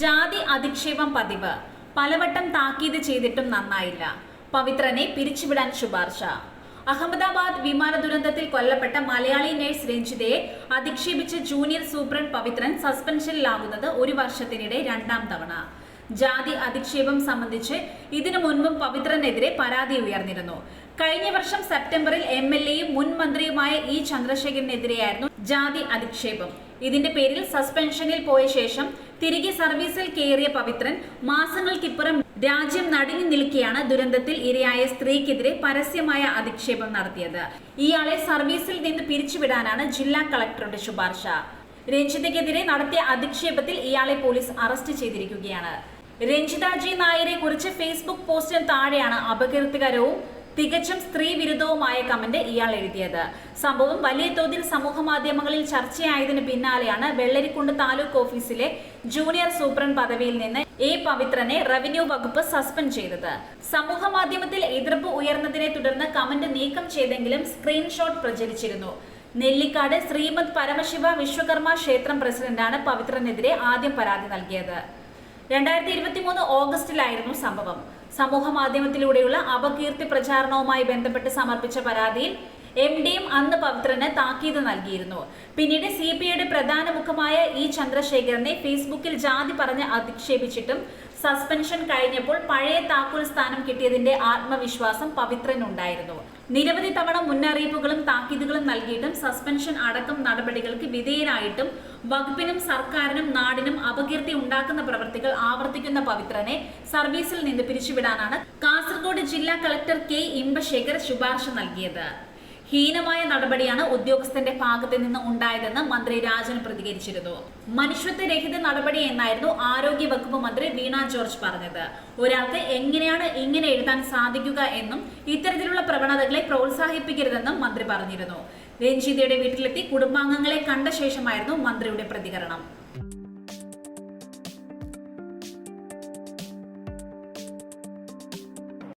ജാതി അധിക്ഷേപം പതിവ്. പലവട്ടം താക്കീത് ചെയ്തിട്ടും നന്നായില്ല. പവിത്രനെ പിരിച്ചുവിടാൻ ശുപാർശ. അഹമ്മദാബാദ് വിമാന ദുരന്തത്തിൽ കൊല്ലപ്പെട്ട മലയാളി നഴ്സ് രഞ്ജിതയെ അധിക്ഷേപിച്ച് ജൂനിയർ സൂപ്രണ്ട് പവിത്രൻ സസ്പെൻഷനിലാകുന്നത് ഒരു വർഷത്തിനിടെ രണ്ടാം തവണ. ജാതി അധിക്ഷേപം സംബന്ധിച്ച് ഇതിനു മുൻപും പവിത്രനെതിരെ പരാതി ഉയർന്നിരുന്നു. കഴിഞ്ഞ വർഷം സെപ്റ്റംബറിൽ എം എൽ എയും മുൻ മന്ത്രിയുമായ ഇ ചന്ദ്രശേഖരനെതിരെയായിരുന്നു ജാതി അധിക്ഷേപം. ഇതിന്റെ പേരിൽ സസ്പെൻഷനിൽ പോയ ശേഷം തിരികെ സർവീസിൽ കയറിയ പവിത്രൻ മാസങ്ങൾക്കിപ്പുറം രാജ്യം നടുങ്ങി നിൽക്കെയാണ് ദുരന്തത്തിൽ ഇരയായ സ്ത്രീക്കെതിരെ പരസ്യമായ അധിക്ഷേപം നടത്തിയത്. ഇയാളെ സർവീസിൽ നിന്ന് പിരിച്ചുവിടാനാണ് ജില്ലാ കളക്ടറുടെ ശുപാർശ. രഞ്ജിതയ്ക്കെതിരെ നടത്തിയ അധിക്ഷേപത്തിൽ ഇയാളെ പോലീസ് അറസ്റ്റ് ചെയ്തിരിക്കുകയാണ്. രഞ്ജിത ജി നായരെ കുറിച്ച് ഫേസ്ബുക്ക് പോസ്റ്റിന് താഴെയാണ് അപകീർത്തികരവും തികച്ചും സ്ത്രീ വിരുദ്ധവുമായ കമന്റ് ഇയാൾ എഴുതിയത്. സംഭവം വലിയ തോതിൽ സമൂഹ മാധ്യമങ്ങളിൽ ചർച്ചയായതിനു പിന്നാലെയാണ് വെള്ളരിക്കുണ്ട് താലൂക്ക് ഓഫീസിലെ ജൂനിയർ സൂപ്രണ്ട് പദവിയിൽ നിന്ന് എ പവിത്രനെ റവന്യൂ വകുപ്പ് സസ്പെൻഡ് ചെയ്തത്. സമൂഹ മാധ്യമത്തിൽ എതിർപ്പ് ഉയർന്നതിനെ തുടർന്ന് കമന്റ് നീക്കം ചെയ്തെങ്കിലും സ്ക്രീൻഷോട്ട് പ്രചരിച്ചിരുന്നു. നെല്ലിക്കാട് ശ്രീമദ് പരമശിവ വിശ്വകർമ്മ ക്ഷേത്രം പ്രസിഡന്റാണ് പവിത്രനെതിരെ ആദ്യം പരാതി നൽകിയത്. രണ്ടായിരത്തി ഇരുപത്തി മൂന്ന് ഓഗസ്റ്റിലായിരുന്നു സംഭവം. സമൂഹ മാധ്യമത്തിലൂടെയുള്ള അപകീർത്തി പ്രചാരണവുമായി ബന്ധപ്പെട്ട് സമർപ്പിച്ച പരാതിയിൽ എം ഡിയും അന്ന് പവിത്രന് താക്കീത് നൽകിയിരുന്നു. പിന്നീട് സി പി ഐയുടെ പ്രധാന മുഖമായ ഇ ചന്ദ്രശേഖരനെ ഫേസ്ബുക്കിൽ ജാതി പറഞ്ഞ് അധിക്ഷേപിച്ചിട്ടും സസ്പെൻഷൻ കഴിഞ്ഞപ്പോൾ പഴയ താക്കോൽ സ്ഥാനം കിട്ടിയതിന്റെ ആത്മവിശ്വാസം പവിത്രനുണ്ടായിരുന്നു. നിരവധി തവണ മുന്നറിയിപ്പുകളും താക്കീതുകളും നൽകിയിട്ടും സസ്പെൻഷൻ അടക്കം നടപടികൾക്ക് വിധേയനായിട്ടും വകുപ്പിനും സർക്കാരിനും നാടിനും അപകീർത്തി ഉണ്ടാക്കുന്ന പ്രവർത്തികൾ ആവർത്തിക്കുന്ന പവിത്രനെ സർവീസിൽ നിന്ന് പിരിച്ചുവിടാനാണ് കാസർഗോഡ് ജില്ലാ കളക്ടർ കെ ഇമ്പശേഖർ ശുപാർശ നൽകിയത്. ഹീനമായ നടപടിയാണ് ഉദ്യോഗസ്ഥന്റെ ഭാഗത്ത് നിന്ന് ഉണ്ടായതെന്ന് മന്ത്രി രാജൻ പ്രതികരിച്ചിരുന്നു. മനുഷ്യത്വരഹിത നടപടി എന്നായിരുന്നു ആരോഗ്യ വകുപ്പ് മന്ത്രി വീണ ജോർജ് പറഞ്ഞത്. ഒരാൾക്ക് എങ്ങനെയാണ് ഇങ്ങനെ എഴുതാൻ സാധിക്കുക എന്നും ഇത്തരത്തിലുള്ള പ്രവണതകളെ പ്രോത്സാഹിപ്പിക്കരുതെന്നും മന്ത്രി പറഞ്ഞിരുന്നു. രഞ്ജിതയുടെ വീട്ടിലെത്തി കുടുംബാംഗങ്ങളെ കണ്ട ശേഷമായിരുന്നു മന്ത്രിയുടെ പ്രതികരണം.